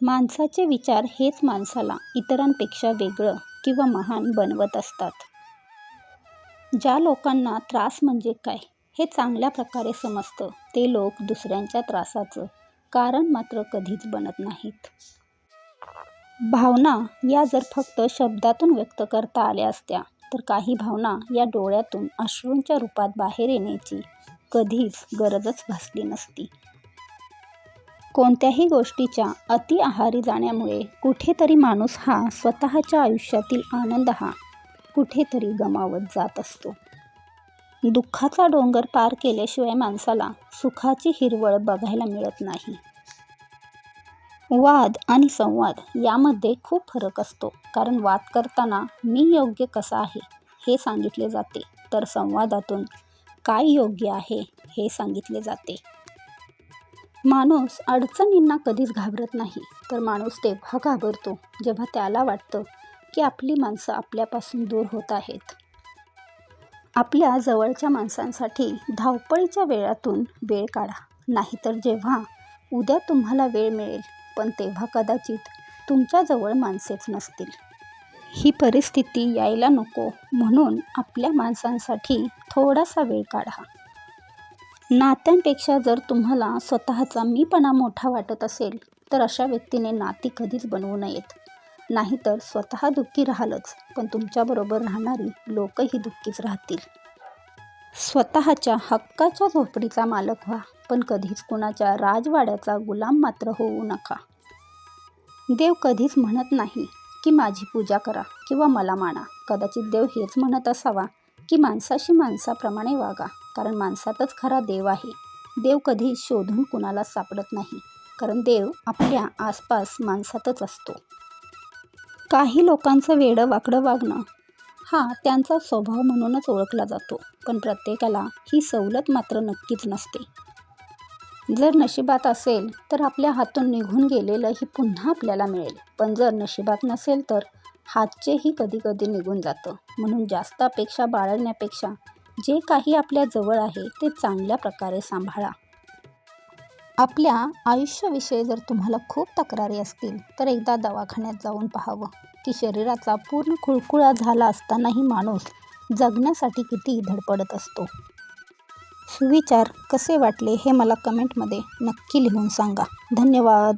माणसाचे विचार हेच माणसाला इतरांपेक्षा वेगळं किंवा महान बनवत असतात. ज्या लोकांना त्रास म्हणजे काय हे चांगल्या प्रकारे समजतं ते लोक दुसऱ्यांच्या त्रासाचं कारण मात्र कधीच बनत नाहीत. भावना या जर फक्त शब्दातून व्यक्त करता आल्या असत्या तर काही भावना या डोळ्यातून अश्रूंच्या रूपात बाहेर येण्याची कधीच गरजच भासली नसती. कोणत्याही गोष्टीच्या अति आहारी जाण्यामुळे कुठेतरी माणूस हा स्वतःच्या आयुष्यातील आनंद हा कुठेतरी गमावत जात असतो. दुःखाचा डोंगर पार केल्याशिवाय माणसाला सुखाची हिरवळ बघायला मिळत नाही. वाद आणि संवाद यामध्ये खूप फरक असतो कारण वाद करताना मी योग्य कसा आहे हे सांगितले जाते तर संवादातून काय योग्य आहे हे सांगितले जाते. माणूस अडचणींना कधीच घाबरत नाही तर माणूस तेव्हा घाबरतो जेव्हा त्याला वाटतं की आपली माणसं आपल्यापासून दूर होत आहेत. आपल्या जवळच्या माणसांसाठी धावपळीच्या वेळातून वेळ काढा नाहीतर जेव्हा उद्या तुम्हाला वेळ मिळेल पण तेव्हा कदाचित तुमच्याजवळ माणसेच नसतील. ही परिस्थिती यायला नको म्हणून आपल्या माणसांसाठी थोडासा वेळ काढा. नात्यांपेक्षा जर तुम्हाला स्वतःचा मीपणा मोठा वाटत असेल तर अशा व्यक्तीने नाती कधीच बनवू नयेत. नाहीतर स्वतः दुःखी राहालच पण तुमच्याबरोबर राहणारी लोकही दुःखीच राहतील. स्वतःच्या हक्काच्या झोपडीचा मालक व्हा पण कधीच कुणाच्या राजवाड्याचा गुलाम मात्र होऊ नका. देव कधीच म्हणत नाही की माझी पूजा करा किंवा मला माना. कदाचित देव हेच म्हणत असावा की माणसाशी माणसाप्रमाणे वागा कारण माणसातच खरा देव आहे. देव कधी शोधून कुणाला सापडत नाही कारण देव आपल्या आसपास माणसातच असतो. काही लोकांचं वेडं-वाकडं वागणं हा त्यांचा स्वभाव म्हणूनच ओळखला जातो पण प्रत्येकाला ही सवलत मात्र नक्कीच नसते. जर नशिबात असेल तर आपल्या हातून निघून गेलेलंही पुन्हा आपल्याला मिळेल पण जर नशिबात नसेल तर हातचेही कधी-कधी निघून जातं. म्हणून जास्त अपेक्षा बाळगण्यापेक्षा जे काही आपल्या जवळ आहे ते चांगल्या प्रकारे सांभाळा. आपल्या आयुष्याविषयी जर तुम्हाला खूप तक्रारी असतील तर एकदा दवाखान्यात जाऊन पाहावं की शरीराचा पूर्ण खुळखुळा झाला असतानाही माणूस जगण्यासाठी किती धडपडत असतो. सुविचार कसे वाटले हे मला कमेंटमध्ये नक्की लिहून सांगा. धन्यवाद.